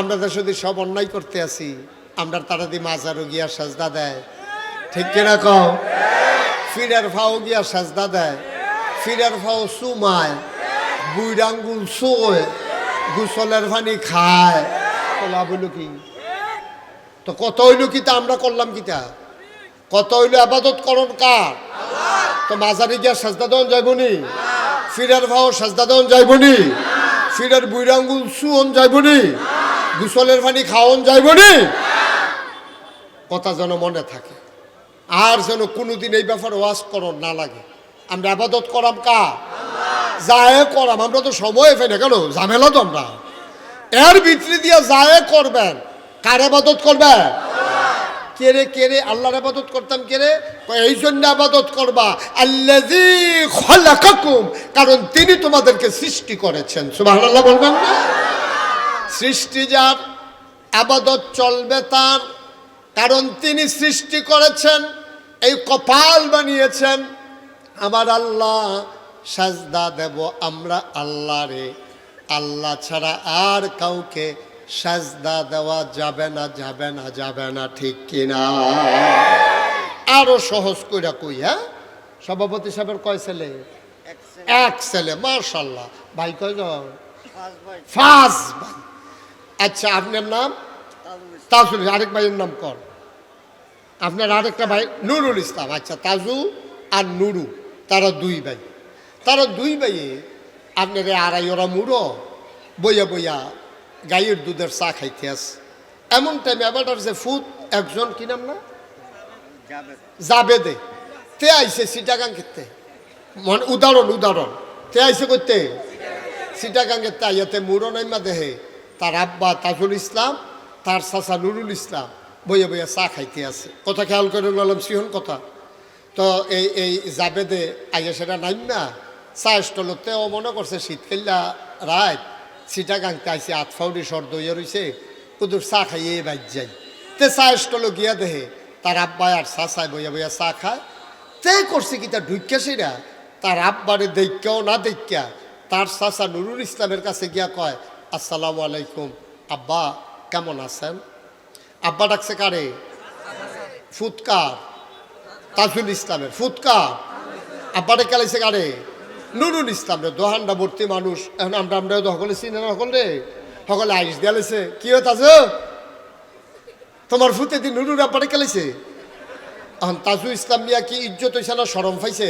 আমরা দেশে শুধু সব অন্যায় করতে আসি আমরা তারা দি মাজারও গিয়া সাজদা দেয়। ঠিক কিনা কও? ফিরার ফাও গিয়া সাজদা দেয়। ফিরার ফাও সুমায় বুইডাঙ্গুল সোয় গুসলের পানি খায়। তো লাভ কি? তো কত হইল কি তা আমরা করলাম কিতা কত হইল আবাদত করণ কার? তো মাজারে গিয়া সাজদা দেওয়ান যাইবনি ফিরার ভাও সাজদা দেওয়ান যাইবনি ফিরার বুইরাঙ্গুল সুয়ন যাইবনি গুসলের পানি খাওয়ন যাইবনি কথা যেন মনে থাকে। আর যেন কোনোদিন এই ব্যাপারে ওয়াজ করণ না লাগে। আমরা আবাদত করাম কা? যায় করাম। আমরা তো সময় ফেলে কেন? ঝামেলা তো আমরা। এর ভিতরে দিয়ে যায় করবেন। কার আবাদত করবেন কেরে কেরে আল্লাহর আবাদত করতাম কেরে এই জন্য আবাদত করবা। আল্লাজি খলাকাকুম। কারণ তিনি তোমাদেরকে সৃষ্টি করেছেন। সুবহানাল্লাহ বলবেন না? সৃষ্টি যার আবাদত চলবে তার। কারণ তিনি সৃষ্টি করেছেন এই কপাল বানিয়েছেন। আমার আল্লাহ সাজদা দেব আমরা আল্লাহরে। আল্লাহ ছাড়া আর কাউকে সাজদা দেওয়া যাবে না যাবে না যাবে না ঠিক কিনা আরও সহজ কইরা কই হ্যাঁ? সভাপতি সাহেবের কয় ছেলে? এক ছেলে। মার্শাল্লাহ ভাই কয়জন? ফাজ ভাই। আচ্ছা আপনার নাম? তাজুল আরেক ভাইয়ের নাম কর। আপনার আরেকটা ভাই নুরুল ইসলাম। আচ্ছা তাজু আর নুরু তারা দুই ভাই। তারা দুই ভাইয়ে আপনার আড়াই ওরা মুড়ো বইয়া বইয়া গাইয়ের দুধের চা খাইতে আস এমন টাইমে এবার যে ফুট একজন কি নাম না? যাবে দে তে আইসে সিটাগাং খেতে মানে উদাহরণ উদাহরণ। তে আইসে করতে সিটাগাঙ্গের তাইয়াতে মুরো নাইমা দেহে। তার আব্বা তাজুল ইসলাম, তার চাচা নুরুল ইসলাম বইয়া বইয়া চা খাইতে আছে। কথা খেয়াল করে নিলাম সিহন কথা। তো এই এই জাবেদে আইয়া সেটা নাইম না চা স্টলতে ও মনে করছে শীতকাল্লা রাত সিটাগাংতে আইসে আত ফাউডি সর দইয়া রইছে, কুদুর চা খাইয়ে বাজ যাই। তে চা স্টল গিয়া দেহে তার আব্বা আর চাচায় বইয়া বইয়া চা খায়। তে করছে কি তার ঢুকিয়া সেরা তার আব্বারে দেখাও না দেখা তার চাচা নুরুল ইসলামের কাছে গিয়া কয় আসসালামু আলাইকুম। আব্বা, কেমন আছেন? আব্বা ডাকছে কারে? ফুৎকার। তাজুল ইসলামের ফুৎকার। আব্বারে কেলাইছে কারে? নুরুল ইসলামের দোহান্ডা ভর্তি মানুষ। এখন আমরা আমরা সকলে চিনে না সকলে। সকলে আইস দিয়ালেছে কি হয় তাজু তোমার ফুতে দিন নুরুল আব্বারে কেলাইছে এখন তাজু ইসলাম মিয়া কি ইজ্জত হইছে না সরম পাইছে?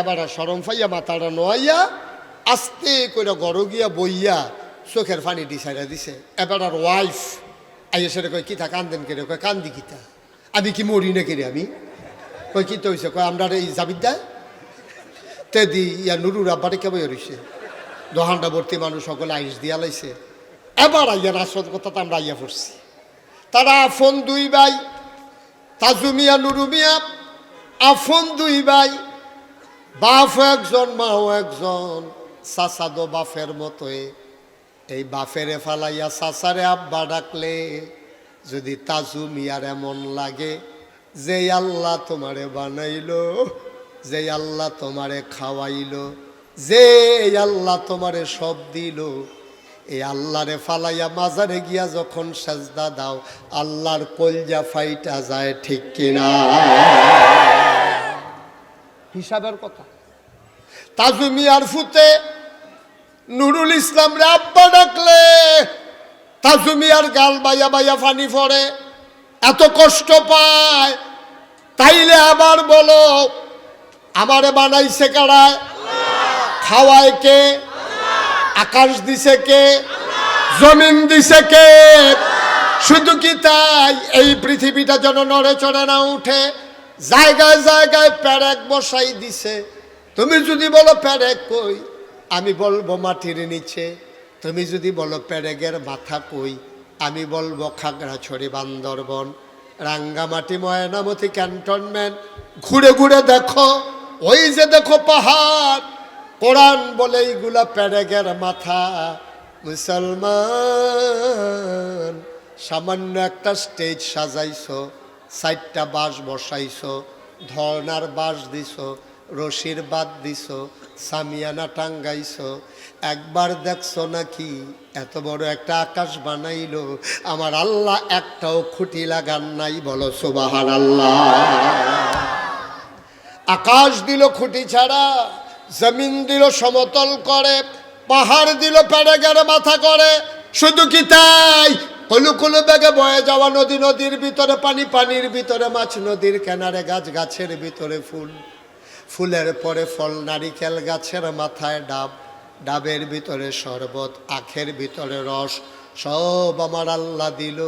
এবার সরম ফাইয়া মাথাটা নোয়াইয়া আস্তে করে গড় গিয়া বইয়া চোখের পানি ডিসাইডা দিছে এবার আর ওয়াইফ আইয়া সেটা কয় কিতা কান্দেন কেড়ে কয় কান্দি কিতা আমি কি মরি না কেড়ে আমি কয় কিতা হয়েছে কয় আমরা এই জাবিদ্দা তে দি ইয়া নুরুর আব্বারে কেবল রইছে দহানটা ভর্তি মানুষ সকলে আইস দিয়া লাইছে এবার আইয়া আসল কথা তো আমরা আইয়া পড়ছি তারা আফন দুই ভাই তাজু মিয়া নুরু মিয়া আফন দুই ভাই বাপ একজন মাও একজন চাচাদো বাফের মতোই এই বাফেরে ফালাইয়া চাচারে আব্বা ডাকলে, যদি তাজু মিয়ার এমন লাগে যে আল্লাহ তোমারে বানাইলো যে আল্লাহ তোমারে খাওয়াইলো যে আল্লাহ তোমারে সব দিল, এই আল্লাহরে ফালাইয়া মাজারে গিয়া যখন সাজদা দাও, আল্লাহর কলজা ফাইটা যায় ঠিক কিনা? হিসাবের কথা। তাজু মিয়ার ফুতে নুরুল ইসলাম রে আব্বা ডাকলে তাজু মিয়ার গাল বাইয়া বাইয়া ফানি পড়ে এত কষ্ট পায়, তাইলে আবার বলো, আমারে বানাইছে কারায় খাওয়ায় কে? আকাশ দিছে কে? জমিন দিছে কে? শুধু কি তাই? এই পৃথিবীটা যেন নড়ে চড়ে না উঠে। জায়গায় জায়গায় প্যারেক বসাই দিছে। তুমি যদি বলো প্যারেক কই? আমি বলব মাটির নিচে। তুমি যদি বলো প্যারেগের মাথা কই, আমি বলব খাগড়াছড়ি, বান্দরবন। রাঙ্গামাটি, ময়নামতি, ক্যান্টনমেন্ট, ঘুরে ঘুরে দেখো, ওই যে দেখো পাহাড়। কোরআন বলে এইগুলা প্যারেগের মাথা। মুসলমান, সামান্য একটা স্টেজ সাজাইছো সাইডটা বাঁশ বসাইছো, ধর্নার বাঁশ দিছো রশির বাদ দিছো, সামিয়ানা টাঙ্গাইছো। একবার দেখছ নাকি? এত বড় একটা আকাশ বানাইলো। আমার আল্লাহ একটাও খুঁটি লাগান নাই, বলো সুবাহান আল্লাহ আকাশ দিল খুঁটি ছাড়া, জমিন দিল সমতল করে, পাহাড় দিল গেড়ে মাথা করে। শুধু কি তাই? কলু কলু বেগে বয়ে যাওয়া নদী নদীর ভিতরে পানি পানির ভিতরে, মাছ নদীর কেনারে গাছ গাছের ভিতরে ফুল। ফুলের পরে ফল, নারিকেল গাছের মাথায় ডাব, ডাবের ভিতরে শরবত, আখের ভিতরে রস, সব আমার আল্লাহ দিল।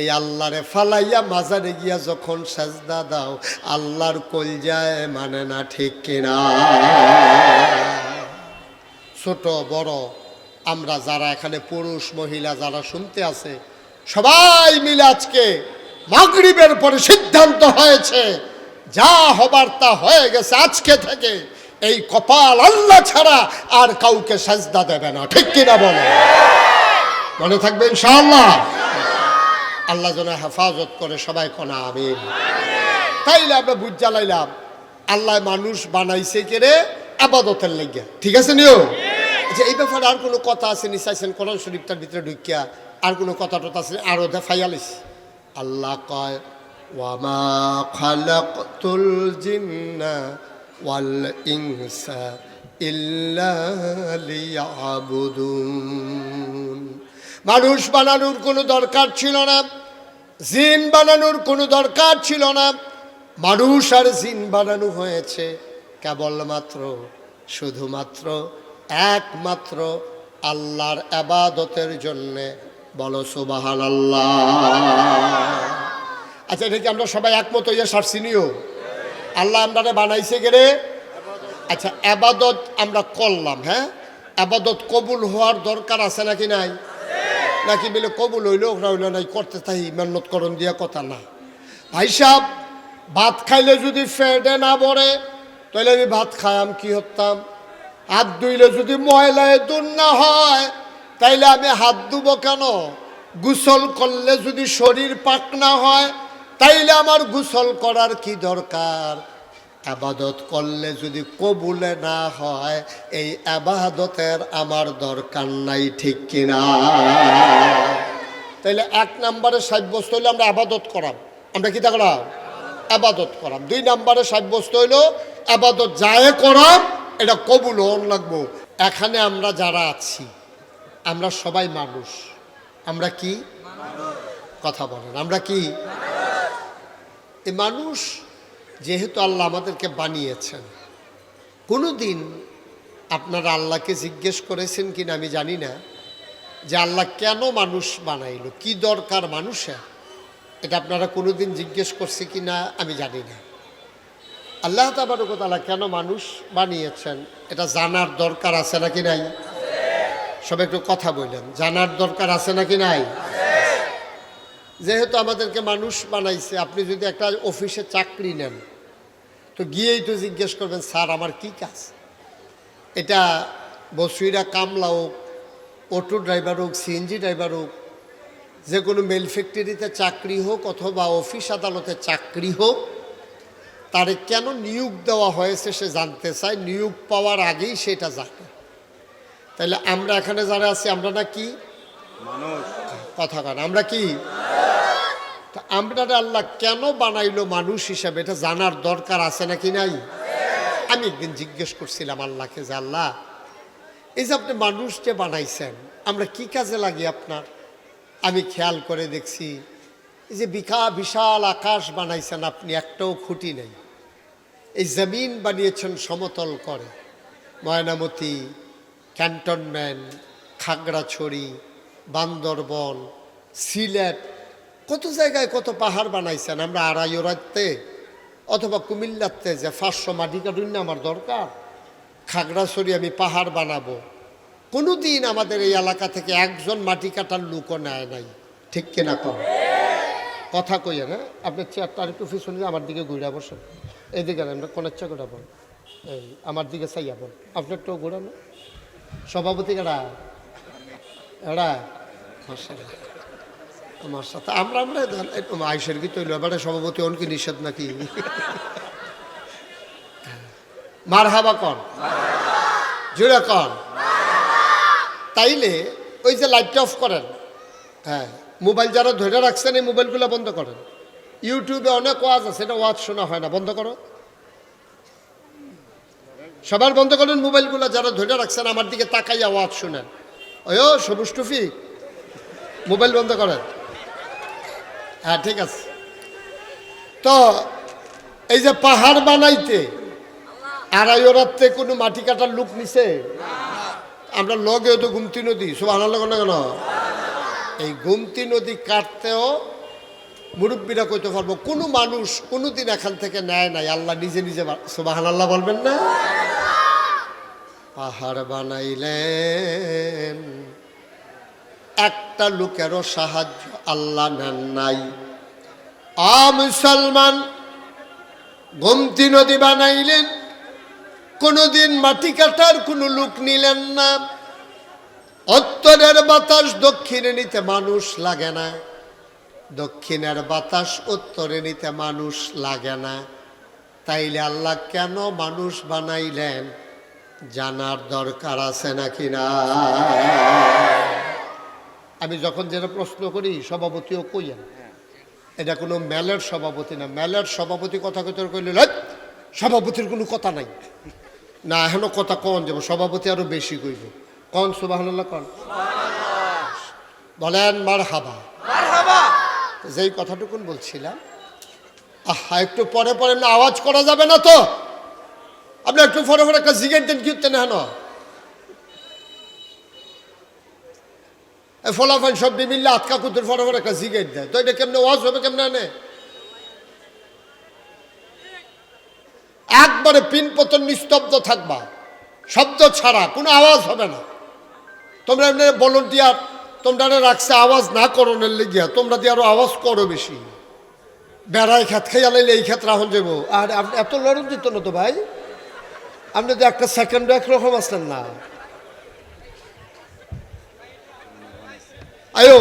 এই আল্লাহরে ফালাইয়া মাজারে গিয়া যখন সাজদা দাও, আল্লাহর কলজায় মানে না ঠিক কিনা? ছোট, বড়, আমরা যারা এখানে পুরুষ, মহিলা যারা শুনতে আছে, সবাই মিলে আজকে মাগরিবের পরে সিদ্ধান্ত হয়েছে। যা হবার তা হয়ে গেছে আজকে থেকে। এই কপাল আল্লাহ ছাড়া আর কাউকে সাজদা দেবে না। ঠিক কিনা বলে? মনে থাকবে ইনশাআল্লাহ? আল্লাহ যেন হেফাজত করে সবাই কোনা আমিন। তাইলে আমরা বুঝ জ্বালাইলাম, আল্লাহ মানুষ বানাইছে কেড়ে আবাদতের লেগে। ঠিক আছে নিও? আচ্ছা এই ব্যাপারে আর কোনো কথা আছে নি? চাইছেন কোরআন শরীফটার ভিতরে ঢুকিয়া। আর কোনো কথা টথা আছে আরও দেখাইয়ালিস আল্লাহ কয় ওয়াল ইনসা ইল্লা মানুষ বানানোর কোনো দরকার ছিল না, জিন বানানোর কোনো দরকার ছিল না, মানুষ আর জিন বানানো হয়েছে কেবলমাত্র, শুধুমাত্র, একমাত্র আল্লাহর আবাদতের জন্যে। বলো সুবাহান আল্লাহ আচ্ছা এটা কি আমরা সবাই একমত হইয়া সারছি নিও? আল্লাহ আমরা বানাইছে গেলে আচ্ছা আবাদত আমরা করলাম হ্যাঁ? আবাদত কবুল হওয়ার দরকার আছে নাকি নাই? নাকি বলে কবুল হইল ওরা হইল নাই, করতে তাই মেহনত করণ দিয়া কথা না। ভাই সাহ ভাত খাইলে যদি ফেডে না ভরে তাহলে আমি ভাত খাইম কি হতাম হাত ধুইলে যদি ময়লায় দূর না হয়, তাইলে আমি হাত ধুবো কেন? গুসল করলে যদি শরীর পাক না হয় তাইলে আমার গোসল করার কি দরকার? আবাদত করলে যদি কবুলে না হয়, এই আবাদতের আমার দরকার নাই, ঠিক কিনা? তাইলে এক নম্বরে সাব্যস্ত হইলে আমরা আবাদত করাম। আমরা কি করাম আবাদত করাম। দুই নম্বরে সাব্যস্ত হইল, আবাদত যায় করাম, এটা কবুল হন লাগবো। এখানে আমরা যারা আছি, আমরা সবাই মানুষ। আমরা কি? কথা বলেন। আমরা কি? এই মানুষ যেহেতু আল্লাহ আমাদেরকে বানিয়েছেন কোনো দিন আপনারা আল্লাহকে জিজ্ঞেস করেছেন কিনা আমি জানি না, যে আল্লাহ কেন মানুষ বানাইলো, কি দরকার মানুষের এটা আপনারা কোনোদিন জিজ্ঞেস করছে কি না আমি জানি না। আল্লাহ তাবারকতালা কেন মানুষ বানিয়েছেন, এটা জানার দরকার আছে নাকি নাই? সব একটু কথা বললেন জানার দরকার আছে নাকি নাই? যেহেতু আমাদেরকে মানুষ বানাইছে আপনি যদি একটা অফিসে চাকরি নেন তো গিয়েই তো জিজ্ঞেস করবেন স্যার আমার কি কাজ? এটা বসুইরা কামলা হোক অটো ড্রাইভার হোক সিএনজি ড্রাইভার হোক যে কোনো মেল ফ্যাক্টরিতে চাকরি হোক অথবা অফিস আদালতে চাকরি হোক তারে কেন নিয়োগ দেওয়া হয়েছে সে জানতে চায় নিয়োগ পাওয়ার আগেই সেটা জানে। তাহলে আমরা এখানে যারা আছি আমরা না কি? মানুষ। কথা কন আমরা কি? তা আমরা আল্লাহ কেন বানাইলো মানুষ হিসাবে? এটা জানার দরকার আছে নাকি নাই? আমি একদিন জিজ্ঞেস করছিলাম আল্লাহকে যে, আল্লাহ, এই যে আপনি মানুষ যে বানাইছেন, আমরা কি কাজে লাগি আপনার? আমি খেয়াল করে দেখছি, এই যে বিকা বিশাল আকাশ বানাইছেন আপনি, একটাও খুঁটি নেই। এই জমিন বানিয়েছেন সমতল করে। ময়নামতি, ক্যান্টনমেন্ট, খাগড়াছড়ি, বান্দরবন, সিলেট কত জায়গায় কত পাহাড় বানাইছেন আমরা আড়াইওরাতে অথবা কুমিল্লাতে যে পাঁচশো মাটি কাটুন না আমার দরকার? খাগড়াছড়ি আমি পাহাড় বানাবো। কোনো দিন আমাদের এই এলাকা থেকে একজন মাটি কাটার লুকও নেয় নাই। ঠিক কিনা কম কথা কইয়া না আপনি চেয়ারটা আর একটু পিছনে আমার দিকে ঘুরে বসেন। এদিকে আমরা কোনের চা ঘুরাবো এই, আমার দিকে চাইয়া বল আপনার তো ঘুরানো। সভাপতি কেডা এরা? আমার সাথে। আমরা আমরা আইসের কি তৈল এবারে সভাপতি অনকি নিষেধ নাকি? মার হাবা কন। জুড়ে কন। তাইলে ওই যে লাইটটা অফ করেন হ্যাঁ মোবাইল যারা ধরে রাখছেন, এই মোবাইলগুলো বন্ধ করেন। ইউটিউবে অনেক ওয়াজ আছে, এটা ওয়াজ শোনা হয় না, বন্ধ করো। সবার বন্ধ করেন মোবাইলগুলো, যারা ধরে রাখছেন, আমার দিকে তাকাইয়া ওয়াজ শুনেন। ও সবুজ টুফি। মোবাইল বন্ধ করেন। হ্যাঁ ঠিক আছে। তো, এই যে পাহাড় বানাইতে, আড়াই রাত্রে কোনো মাটি কাটার লুক নিছে? আমরা লগে তো গুমতি নদী সব আনার লগে না কেন? এই গুমতি নদী কাটতেও মুরব্বীরা কইতে পারব, কোনো মানুষ কোনোদিন এখান থেকে নেয় নাই। আল্লাহ নিজে নিজে সুবাহান আল্লাহ বলবেন না? পাহাড় বানাইলেন। একটা লোকেরও সাহায্য আল্লাহ নেন নাই। আ মুসলমান গোমতি নদী বানাইলেন, কোনোদিন মাটি কাটার কোনো লোক নিলেন না। উত্তরের বাতাস দক্ষিণে নিতে মানুষ লাগে না। দক্ষিণের বাতাস উত্তরে নিতে মানুষ লাগে না। তাইলে আল্লাহ কেন মানুষ বানাইলেন? জানার দরকার আছে নাকি না? আমি যখন যেটা প্রশ্ন করি সভাপতিও কইয়েন। এটা কোনো মেলের সভাপতি না। মেলের সভাপতি কথা কত কইলে "ধ্যাৎ, সভাপতির কোনো কথা নাই। না এখনও কথা কন যাব। সভাপতি আরও বেশি কইব। কন সুবাহ কন। বলেন মার হাবা যেই কথাটুকুন বলছিলাম আহা একটু পরে পরে আওয়াজ করা যাবে না তো? আপনি একটু পরে পরে একটা জিগেট দেন কিনতেন হেন? ফলাফল সব মিললে আটকা কুতুর পরে একটা জিগেট দেয়। তো এটা কেমনে ওয়াজ হবে, কেমনে আনে? একবারে পিন পতন নিস্তব্ধ থাকবা। শব্দ ছাড়া কোনো আওয়াজ হবে না। তোমরা এমনি ভলন্টিয়ার তোমরা রাখছে আওয়াজ না করণের লিগিয়া, তোমরা দিয়ে আরও আওয়াজ করো বেশি। বেড়ায় খেত খাইয়া লাইলে এই ক্ষেত্রে রাহন যাব আর এত লড়ন দিত না তো ভাই? আপনি তো একটা সেকেন্ড একরকম আসলেন না। আয়ো।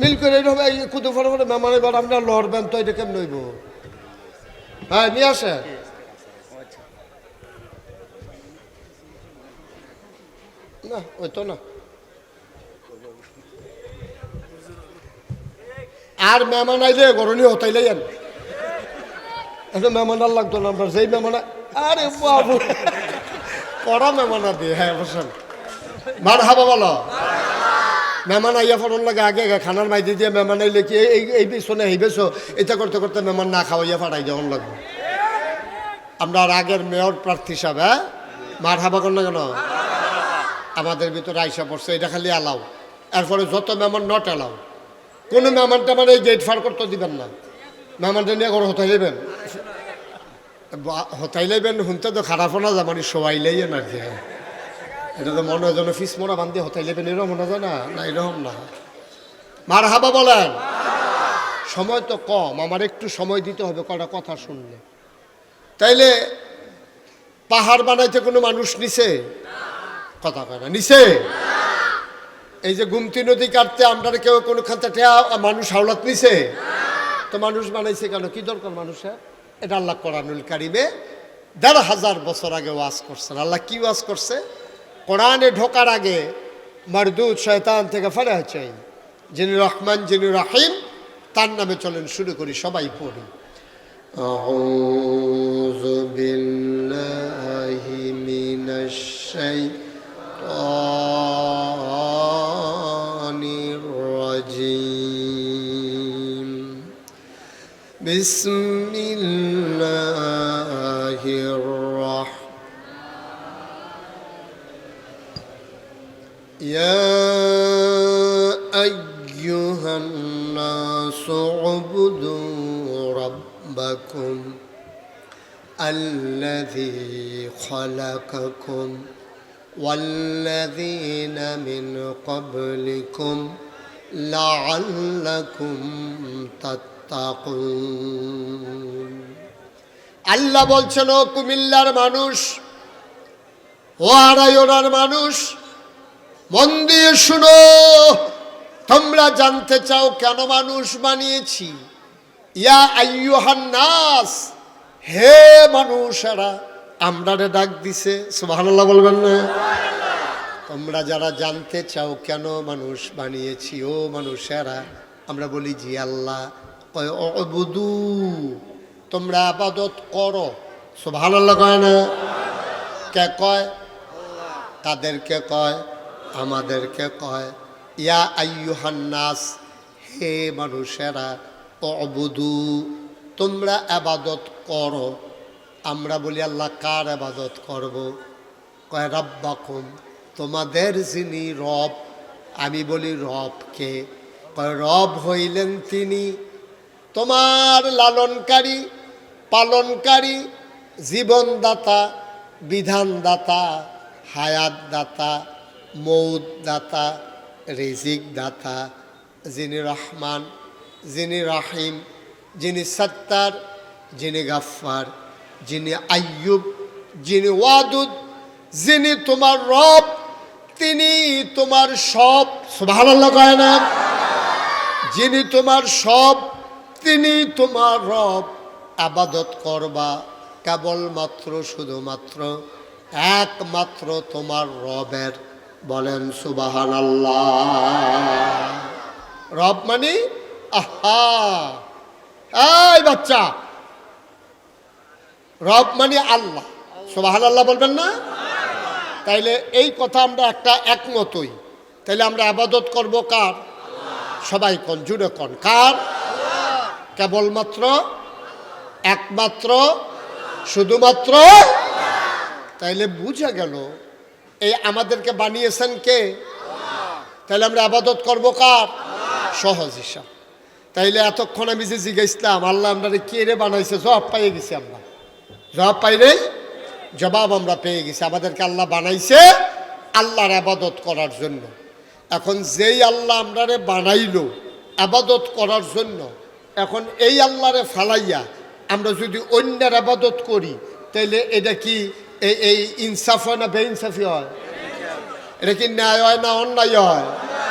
মিল করে এইভাবে এই কুতু ফটো ফটো মেহমান এবার আপনার লড়বেন তো এটা কেমন হইব? হ্যাঁ নিয়ে আসে। না, ওই তো না। আর মেহমান আইলে গরনি হতাইলে যান এখন মেহমান আর লাগতো না, আমরা যেই মেহমান আরে বাবু। কড়া মেহমানা দিয়ে হ্যাঁ মার হাবা বলো। মেহমান আইয়া ফোরন লাগে আগে আগে খানার মাইদি দিয়ে মেহমান আইলে কি এই এই পিছনে এই বেছো এটা করতে করতে মেহমান না খাওয়াইয়া ফাটাই যখন লাগবে আমরা আগের মেয়র প্রার্থী সাহেব হ্যাঁ? মার হাবা কর না কেন? আমাদের ভিতরে আইসা পড়ছে, এটা খালি অ্যালাউ এরপরে যত মেহমান নট অ্যালাউ কোনো মেহমানটা মানে এই গেট ফার করতে দিবেন না। মেহমানটা নিয়ে ঘর হতাই নেবেন হতাই শুনতে তো খারাপ না যা মানে সবাই লাইয়ে না যে এটা তো মনে হয় যেন ফিস মোড়া বান্ধে হতাই নেবেন এরকম মনে যায় না না, এরকম না। মার হাবা বলেন। সময় তো কম, আমার একটু সময় দিতে হবে কটা কথা শুনলে। তাইলে পাহাড় বানাইতে কোনো মানুষ নিছে? কথা কয় না, নিছে? এই যে গুমতি নদী কাটতে আমরা কেউ কোনোখান থেকে মানুষ হাওলাত নিছে? তো মানুষ বানাইছে কেন? কি দরকার মানুষের? এটা আল্লাহ কোরআনুল কারিমে দেড় হাজার বছর আগে ওয়াজ করছেন। আল্লাহ কি ওয়াজ করছে? কোরআনে ঢোকার আগে মারদুদ শয়তান থেকে ফেরা চাই যিনি রহমান যিনি রাহিম তার নামে চলেন শুরু করি সবাই পড়ি أعوذ بالله من الشيطان الرجيم بسم الله الرحمن يا أيها الناس اعبدوا ربكم الذي خلقكم والذين من قبلكم لعلكم تتقون আল্লাহ বলছেন ও কুমিল্লার মানুষ ও আড়াইওড়ার মানুষ মন দিয়ে শুনো, তোমরা জানতে চাও কেন মানুষ বানিয়েছি ইয়া আইয়ুহান নাস, হে মানুষেরা আমরা ডাক দিছে, সুবহানাল্লাহ বলবেন না? তোমরা যারা জানতে চাও কেন মানুষ বানিয়েছি ও মানুষেরা, আমরা বলি জি আল্লাহ অবুদু, তোমরা আবাদত করো। সুবহানাল্লাহ কয় না? কে কয়? তাদেরকে কয় আমাদেরকে কয়, ইয়া আইয়ুহান্নাস, হে মানুষেরা অবুদু তোমরা আবাদত করো। আমরা বলি, আল্লাহ কার আবাদত করব? কয়, রব্বাকুম, তোমাদের যিনি রব, আমি বলি, রবকে। কয়, রব হইলেন তিনি তোমার লালনকারী, পালনকারী, জীবনদাতা, বিধানদাতা, হায়াতদাতা মৌদাতা, রিজিক দাতা, যিনি রহমান, যিনি রাহিম, যিনি সত্তার, যিনি গাফফার, যিনি আয়ুব যিনি ওয়াদুদ, যিনি তোমার রব, তিনি তোমার সব। সুবহানাল্লাহ কয় না? যিনি তোমার সব, তিনি তোমার রব। আবাদত করবা কেবলমাত্র, শুধুমাত্র, একমাত্র তোমার রবের। বলেন সুবাহান রব মানে আহা। এই বাচ্চা। রব মানে আল্লাহ। সুবাহান আল্লাহ বলবেন না? তাইলে এই কথা আমরা একটা একমতই। তাইলে আমরা আবাদত করব কার? সবাই কন, জুড়ে কন? কার? কেবলমাত্র একমাত্র, শুধুমাত্র? তাইলে বুঝা গেল এই আমাদেরকে বানিয়েছেন কে? তাইলে আমরা আবাদত করব কার? সহজ হিসাব। তাইলে এতক্ষণ আমি যে জিজ্ঞাসলাম, আল্লাহ আমরা কে রে বানাইছে? জবাব পাইয়ে গেছি আমরা। জবাব পাইলে জবাব আমরা পেয়ে গেছি। আমাদেরকে আল্লাহ বানাইছে আল্লাহর আবাদত করার জন্য। এখন যেই আল্লাহ আমরারে বানাইল আবাদত করার জন্য, এখন এই আল্লাহরে ফালাইয়া আমরা যদি অন্যের আবাদত করি, তাইলে এটা কি এই ইনসাফ হয় না বেইনসাফি হয়? এটা কি ন্যায় হয় না অন্যায় হয়?